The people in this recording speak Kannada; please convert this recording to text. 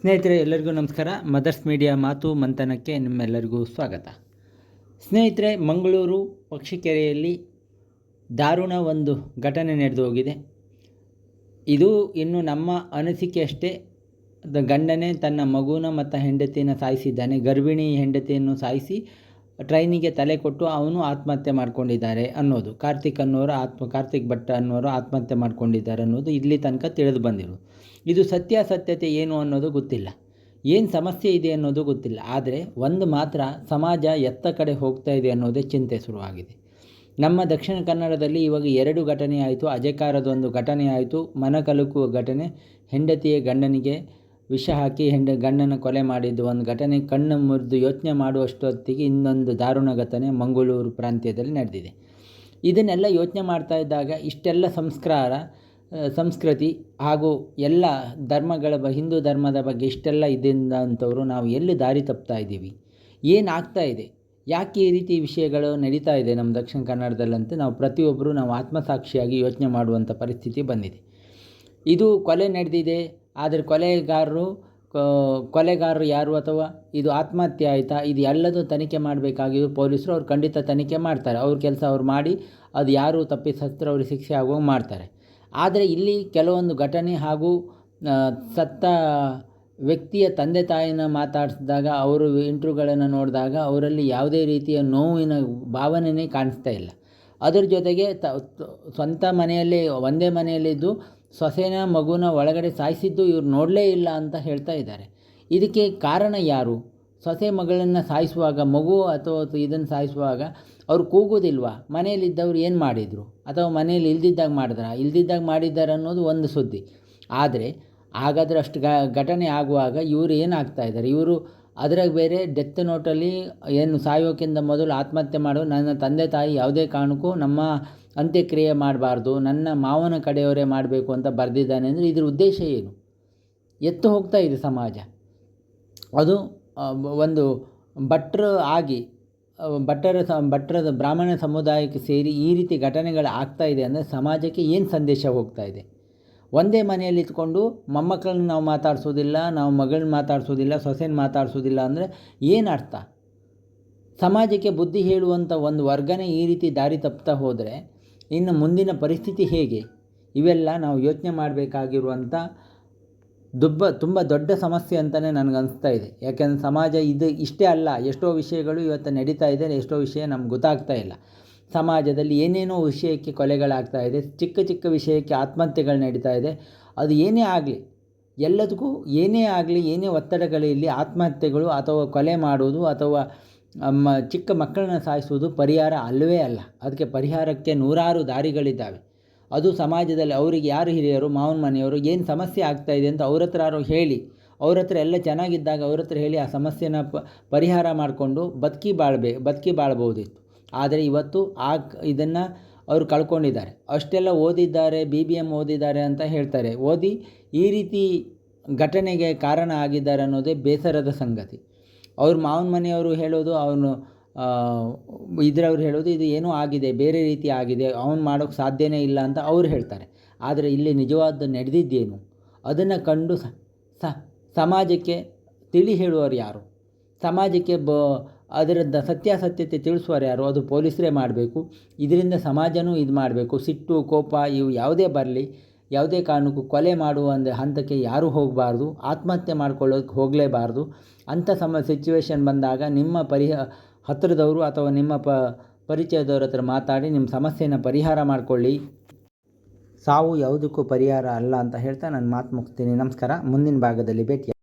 ಸ್ನೇಹಿತರೆ, ಎಲ್ಲರಿಗೂ ನಮಸ್ಕಾರ. ಮದರ್ಸ್ ಮೀಡಿಯಾ ಮಾತು ಮಂಥನಕ್ಕೆ ನಿಮ್ಮೆಲ್ಲರಿಗೂ ಸ್ವಾಗತ. ಸ್ನೇಹಿತರೆ, ಮಂಗಳೂರು ಪಕ್ಷಿಕೆರೆಯಲ್ಲಿ ದಾರುಣ ಒಂದು ಘಟನೆ ನಡೆದು ಹೋಗಿದೆ. ಇದು ಇನ್ನು ನಮ್ಮ ಅನಿಸಿಕೆಯಷ್ಟೇ ಗಂಡನೇ ತನ್ನ ಮಗುನ ಮತ್ತು ಹೆಂಡತಿಯನ್ನು ಸಾಯಿಸಿದ್ದಾನೆ ಗರ್ಭಿಣಿ ಹೆಂಡತಿಯನ್ನು ಸಾಯಿಸಿ ಟ್ರೈನಿಗೆ ತಲೆ ಕೊಟ್ಟು ಅವನು ಆತ್ಮಹತ್ಯೆ ಮಾಡ್ಕೊಂಡಿದ್ದಾರೆ ಅನ್ನೋದು. ಕಾರ್ತಿಕ್ ಅನ್ನೋರು ಆತ್ಮ, ಕಾರ್ತಿಕ್ ಭಟ್ ಅನ್ನೋರು ಆತ್ಮಹತ್ಯೆ ಮಾಡ್ಕೊಂಡಿದ್ದಾರೆ ಅನ್ನೋದು ಇಲ್ಲಿ ತನಕ ತಿಳಿದು ಬಂದಿರೋದು. ಇದು ಸತ್ಯಾಸತ್ಯತೆ ಏನು ಅನ್ನೋದು ಗೊತ್ತಿಲ್ಲ. ಏನು ಸಮಸ್ಯೆ ಇದೆ ಅನ್ನೋದು ಗೊತ್ತಿಲ್ಲ. ಆದರೆ ಒಂದು ಮಾತ್ರ ಸಮಾಜ ಎತ್ತ ಕಡೆ ಹೋಗ್ತಾ ಇದೆ ಅನ್ನೋದೇ ಚಿಂತೆ ಶುರುವಾಗಿದೆ. ನಮ್ಮ ದಕ್ಷಿಣ ಕನ್ನಡದಲ್ಲಿ ಇವಾಗ ಎರಡು ಘಟನೆ ಆಯಿತು. ಅಜಕಾರದೊಂದು ಘಟನೆ ಆಯಿತು. ಮನಕಲುಕುವ ಘಟನೆ. ಹೆಂಡತಿಯ ಗಂಡನಿಗೆ ವಿಷ ಹಾಕಿ ಹೆಂಡ, ಗಂಡನ ಕೊಲೆ ಮಾಡಿದ್ದು ಒಂದು ಘಟನೆ. ಕಣ್ಣು ಮುರಿದು ಯೋಚನೆ ಮಾಡುವಷ್ಟೊತ್ತಿಗೆ ಇನ್ನೊಂದು ದಾರುಣ ಘಟನೆ ಮಂಗಳೂರು ಪ್ರಾಂತ್ಯದಲ್ಲಿ ನಡೆದಿದೆ. ಇದನ್ನೆಲ್ಲ ಯೋಚನೆ ಮಾಡ್ತಾ ಇದ್ದಾಗ ಇಷ್ಟೆಲ್ಲ ಸಂಸ್ಕಾರ ಸಂಸ್ಕೃತಿ ಹಾಗೂ ಎಲ್ಲ ಧರ್ಮಗಳ ಬ, ಹಿಂದೂ ಧರ್ಮದ ಬಗ್ಗೆ ಇಷ್ಟೆಲ್ಲ ಇದ್ದಂಥವ್ರು ನಾವು ಎಲ್ಲಿ ದಾರಿ ತಪ್ತಾ ಇದ್ದೀವಿ? ಏನಾಗ್ತಾ ಇದೆ? ಯಾಕೆ ಈ ರೀತಿ ವಿಷಯಗಳು ನಡೀತಾ ಇದೆ ನಮ್ಮ ದಕ್ಷಿಣ ಕನ್ನಡದಲ್ಲಂತೆ ನಾವು ಪ್ರತಿಯೊಬ್ಬರು ನಾವು ಆತ್ಮಸಾಕ್ಷಿಯಾಗಿ ಯೋಚನೆ ಮಾಡುವಂಥ ಪರಿಸ್ಥಿತಿ ಬಂದಿದೆ. ಇದು ಕೊಲೆ ನಡೆದಿದೆ. ಆದರೆ ಕೊಲೆಗಾರರು ಕೊಲೆಗಾರರು ಯಾರು ಅಥವಾ ಇದು ಆತ್ಮಹತ್ಯೆ ಆಯಿತಾ? ಇದು ಎಲ್ಲದೂ ತನಿಖೆ ಮಾಡಬೇಕಾಗಿದ್ದು ಪೊಲೀಸರು ಅವ್ರು ಖಂಡಿತ ತನಿಖೆ ಮಾಡ್ತಾರೆ. ಅವ್ರ ಕೆಲಸ ಅವ್ರು ಮಾಡಿ, ಅದು ಯಾರು ತಪ್ಪಿಸತ್ರ ಅವ್ರಿಗೆ ಶಿಕ್ಷೆ ಆಗುವಂಗೆ ಮಾಡ್ತಾರೆ. ಆದರೆ ಇಲ್ಲಿ ಕೆಲವೊಂದು ಘಟನೆ ಹಾಗೂ ಸತ್ತ ವ್ಯಕ್ತಿಯ ತಂದೆ ತಾಯಿನ ಮಾತಾಡಿಸಿದಾಗ, ಅವರು ಇಂಟ್ರ್ಯೂಗಳನ್ನು ನೋಡಿದಾಗ ಅವರಲ್ಲಿ ಯಾವುದೇ ರೀತಿಯ ನೋವಿನ ಭಾವನೆಯೇ ಕಾಣಿಸ್ತಾ ಇಲ್ಲ. ಅದರ ಜೊತೆಗೆ ತ ಸ್ವಂತ ಮನೆಯಲ್ಲಿ, ಒಂದೇ ಮನೆಯಲ್ಲಿದ್ದು ಸೊಸೆನ ಮಗುನ ಒಳಗಡೆ ಸಾಯಿಸಿದ್ದು ಇವ್ರು ನೋಡಲೇ ಇಲ್ಲ ಅಂತ ಹೇಳ್ತಾ ಇದ್ದಾರೆ. ಇದಕ್ಕೆ ಕಾರಣ ಯಾರು? ಸೊಸೆ ಮಗಳನ್ನು ಸಾಯಿಸುವಾಗ, ಮಗು ಅಥವಾ ಇದನ್ನು ಸಾಯಿಸುವಾಗ ಅವ್ರು ಕೂಗೋದಿಲ್ವಾ? ಮನೆಯಲ್ಲಿದ್ದವ್ರು ಏನು ಮಾಡಿದರು? ಅಥವಾ ಮನೆಯಲ್ಲಿ ಇಲ್ದಿದ್ದಾಗ ಮಾಡಿದ್ರ? ಇಲ್ದಿದ್ದಾಗ ಮಾಡಿದ್ದಾರೆ ಅನ್ನೋದು ಒಂದು ಸುದ್ದಿ. ಆದರೆ, ಹಾಗಾದ್ರೆ ಅಷ್ಟು ಘಟನೆ ಆಗುವಾಗ ಇವರು ಏನಾಗ್ತಾ ಇದ್ದಾರೆ? ಇವರು ಅದ್ರಾಗ ಬೇರೆ ಡೆತ್ ನೋಟಲ್ಲಿ ಏನು ಸಾಯೋಕ್ಕಿಂತ ಮೊದಲು ಆತ್ಮಹತ್ಯೆ ಮಾಡು ನನ್ನ ತಂದೆ ತಾಯಿ ಯಾವುದೇ ಕಾರಣಕ್ಕೂ ನಮ್ಮ ಅಂತ್ಯಕ್ರಿಯೆ ಮಾಡಬಾರ್ದು, ನನ್ನ ಮಾವನ ಕಡೆಯವರೇ ಮಾಡಬೇಕು ಅಂತ ಬರೆದಿದ್ದಾನೆ ಅಂದರೆ ಇದ್ರ ಉದ್ದೇಶ ಏನು? ಎತ್ತು ಹೋಗ್ತಾ ಇದೆ ಸಮಾಜ. ಅದು ಒಂದು ಭಟ್ರು ಆಗಿ ಭಟ್ಟರ ಸ, ಭಟ್ರದ ಬ್ರಾಹ್ಮಣ ಸಮುದಾಯಕ್ಕೆ ಸೇರಿ ಈ ರೀತಿ ಘಟನೆಗಳು ಆಗ್ತಾ ಇದೆ ಅಂದರೆ ಸಮಾಜಕ್ಕೆ ಏನು ಸಂದೇಶ ಹೋಗ್ತಾ ಇದೆ? ಒಂದೇ ಮನೆಯಲ್ಲಿ ಇದ್ಕೊಂಡು ಮೊಮ್ಮಕ್ಕಳನ್ನ ನಾವು ಮಾತಾಡಿಸೋದಿಲ್ಲ, ನಾವು ಮಗಳನ್ನ ಮಾತಾಡಿಸೋದಿಲ್ಲ ಸೊಸೆನ ಮಾತಾಡಿಸೋದಿಲ್ಲ ಅಂದರೆ ಏನು ಅರ್ಥ? ಸಮಾಜಕ್ಕೆ ಬುದ್ಧಿ ಹೇಳುವಂಥ ಒಂದು ವರ್ಗನೇ ಈ ರೀತಿ ದಾರಿ ತಪ್ತಾ ಹೋದರೆ ಇನ್ನು ಮುಂದಿನ ಪರಿಸ್ಥಿತಿ ಹೇಗೆ? ಇವೆಲ್ಲ ನಾವು ಯೋಚನೆ ಮಾಡಬೇಕಾಗಿರುವಂಥ ದುಬ್ಬ, ತುಂಬ ದೊಡ್ಡ ಸಮಸ್ಯೆ ಅಂತಲೇ ನನಗನ್ನಿಸ್ತಾ ಇದೆ. ಯಾಕೆಂದರೆ ಸಮಾಜ ಇದು ಇಷ್ಟೇ ಅಲ್ಲ, ಎಷ್ಟೋ ವಿಷಯಗಳು ಇವತ್ತು ನಡೀತಾ ಇದೆ, ಎಷ್ಟೋ ವಿಷಯ ನಮ್ಗೆ ಗೊತ್ತಾಗ್ತಾ ಇಲ್ಲ. ಸಮಾಜದಲ್ಲಿ ಏನೇನೋ ವಿಷಯಕ್ಕೆ ಕೊಲೆಗಳಾಗ್ತಾ ಇದೆ, ಚಿಕ್ಕ ಚಿಕ್ಕ ವಿಷಯಕ್ಕೆ ಆತ್ಮಹತ್ಯೆಗಳು ನಡೀತಾ ಇದೆ, ಅದು ಏನೇ ಆಗಲಿ, ಎಲ್ಲದಕ್ಕೂ ಏನೇ ಆಗಲಿ, ಏನೇ ಒತ್ತಡಗಳಿರಲಿ ಆತ್ಮಹತ್ಯೆಗಳು ಅಥವಾ ಕೊಲೆ ಮಾಡುವುದು ಅಥವಾ ಮ ಚಿಕ್ಕ ಮಕ್ಕಳನ್ನ ಸಾಯಿಸುವುದು ಪರಿಹಾರ ಅಲ್ಲವೇ ಅಲ್ಲ. ಅದಕ್ಕೆ ಪರಿಹಾರಕ್ಕೆ ನೂರಾರು ದಾರಿಗಳಿದ್ದಾವೆ. ಅದು ಸಮಾಜದಲ್ಲಿ ಅವರಿಗೆ ಯಾರು ಹಿರಿಯರು, ಮಾವನ ಮನೆಯವರು, ಏನು ಸಮಸ್ಯೆ ಆಗ್ತಾ ಇದೆ ಅಂತ ಅವ್ರ ಹತ್ರ ಯಾರೋ ಹೇಳಿ, ಅವ್ರ ಹತ್ರ ಎಲ್ಲ ಚೆನ್ನಾಗಿದ್ದಾಗ ಅವ್ರ ಹತ್ರ ಹೇಳಿ ಆ ಸಮಸ್ಯೆನ ಪರಿಹಾರ ಮಾಡಿಕೊಂಡು ಬದುಕಿ ಬಾಳ್ಬೇ, ಬದುಕಿ ಬಾಳ್ಬೋದಿತ್ತು. ಆದರೆ ಇವತ್ತು ಆ ಇದನ್ನು ಅವರು ಕಳ್ಕೊಂಡಿದ್ದಾರೆ. ಅಷ್ಟೆಲ್ಲ ಓದಿದ್ದಾರೆ ಬಿ ಬಿ ಎಂ ಓದಿದ್ದಾರೆ ಅಂತ ಹೇಳ್ತಾರೆ. ಓದಿ ಈ ರೀತಿ ಘಟನೆಗೆ ಕಾರಣ ಆಗಿದ್ದಾರೆ ಅನ್ನೋದೇ ಬೇಸರದ ಸಂಗತಿ. ಅವ್ರ ಮಾವನ ಮನೆಯವರು ಹೇಳೋದು, ಅವನು ಇದ್ರವ್ರು ಹೇಳೋದು, ಇದು ಏನೂ ಆಗಿದೆ, ಬೇರೆ ರೀತಿ ಆಗಿದೆ, ಅವ್ನು ಮಾಡೋಕ್ಕೆ ಸಾಧ್ಯನೇ ಇಲ್ಲ ಅಂತ ಅವ್ರು ಹೇಳ್ತಾರೆ. ಆದರೆ ಇಲ್ಲಿ ನಿಜವಾದ ನಡೆದಿದ್ದೇನು? ಅದನ್ನು ಕಂಡು ಸಮಾಜಕ್ಕೆ ತಿಳಿ ಹೇಳುವವರು ಯಾರು? ಸಮಾಜಕ್ಕೆ ಬ ಅದರದ್ದು ಸತ್ಯಾಸತ್ಯತೆ ತಿಳಿಸುವರು ಯಾರು? ಅದು ಪೊಲೀಸರೇ ಮಾಡಬೇಕು. ಇದರಿಂದ ಸಮಾಜನೂ ಇದು ಮಾಡಬೇಕು. ಸಿಟ್ಟು, ಕೋಪ ಇವು ಯಾವುದೇ ಬರಲಿ, ಯಾವುದೇ ಕಾರಣಕ್ಕೂ ಕೊಲೆ ಮಾಡುವ ಒಂದು ಹಂತಕ್ಕೆ ಯಾರೂ ಹೋಗಬಾರ್ದು. ಆತ್ಮಹತ್ಯೆ ಮಾಡ್ಕೊಳ್ಳೋಕೆ ಹೋಗಲೇಬಾರ್ದು. ಅಂಥ ಸಮ ಸಿಚುವೇಶನ್ ಬಂದಾಗ ನಿಮ್ಮ ಪರಿಹ ಹತ್ತಿರದವರು ಅಥವಾ ನಿಮ್ಮ ಪ, ಪರಿಚಯದವ್ರ ಹತ್ರ ಮಾತಾಡಿ ನಿಮ್ಮ ಸಮಸ್ಯೆನ ಪರಿಹಾರ ಮಾಡಿಕೊಳ್ಳಿ. ಸಾವು ಯಾವುದಕ್ಕೂ ಪರಿಹಾರ ಅಲ್ಲ ಅಂತ ಹೇಳ್ತಾ ನಾನು ಮಾತು ಮುಗಿಸ್ತೀನಿ. ನಮಸ್ಕಾರ. ಮುಂದಿನ ಭಾಗದಲ್ಲಿ ಭೇಟಿ